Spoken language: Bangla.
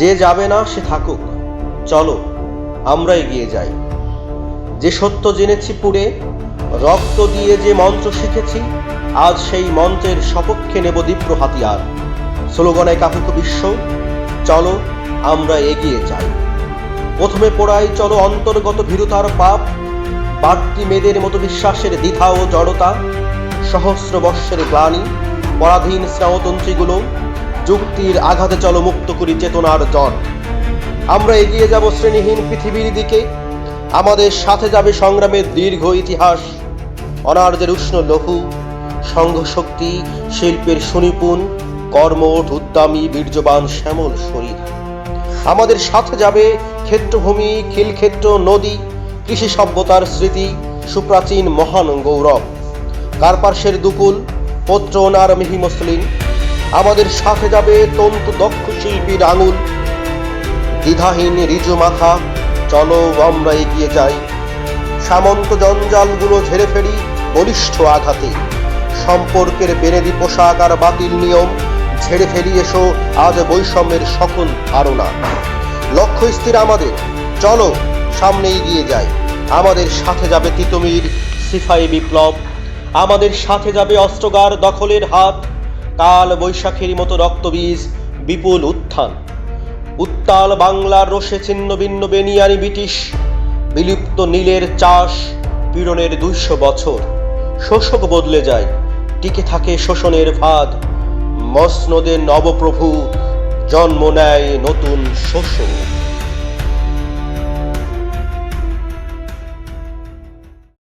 যে যাবে না, সে থাকুক। চলো, আমরা এগিয়ে যাই। যে সত্য জেনেছি পুড়ে, রক্ত দিয়ে যে মন্ত্র শিখেছি, আজ সেই মন্ত্রের সপক্ষে নেব দীপ্র হাতিয়ার। স্লোগানে কাপুক বিশ্ব, চলো, আমরা এগিয়ে যাই। প্রথমে পড়াই, চলো, অন্তর্গত ভীরুতার পাপ, বাড়তি মেয়েদের মতো বিশ্বাসের দ্বিধা ও জড়তা, সহস্র বর্ষের গ্লানি, পরাধীন স্নেহতন্ত্রীগুলো যুক্তির আঘাতে চলো মুক্ত করি চেতনার জট আমরা এগিয়ে যাব শ্রেণীহীন পৃথিবীর দিকে। আমাদের সাথে যাবে সংগ্রামের দীর্ঘ ইতিহাস। অনার্যের উষ্ণ লঘু, সংঘশক্তি, শিল্পের সুনিপুণ কর্মঠ উদ্যমী, বীর্যবান শ্যামল শরীর। আমাদের সাথে যাবে ক্ষেত্রভূমি, খিলক্ষেত্র, নদী, কৃষি সভ্যতার স্মৃতি, সুপ্রাচীন মহান গৌরব। কার্পার্শ্বের দুকুল, পত্র ওনার মিহি আমাদের সাথে যাবে তন্তু দক্ষ শিল্পীর আঙুল। দ্বিধাহীন রিজু মাথা চলো আমরা এগিয়ে যাই। সামন্ত জঞ্জালগুলো ঝেড়ে ফেলি বলিষ্ঠ আঘাতে। সম্পর্কের বেনেদি পোশাক আর বাতিল নিয়ম ঝেড়ে ফেলি এসো আজ বৈষম্যের সকল ধারণা। লক্ষ্য স্থির আমাদের। চলো সামনে এগিয়ে যাই। আমাদের সাথে যাবে তিতুমির সিফাই বিপ্লব। আমাদের সাথে যাবে অস্ত্রগার দখলের হাত। কাল বৈশাখীর মতো রক্তবীজ বিপুল উত্থান। উত্তাল বাংলার রোষে ছিন্ন ভিন্ন বেনিয়ানি ব্রিটিশ, বিলুপ্ত নীলের চাষ পীড়নের দুইশো বছর। শোষক বদলে যায়, টিকে থাকে শোষণের ভাদ মসনদের নবপ্রভু জন্ম নেয় নতুন শোষণ।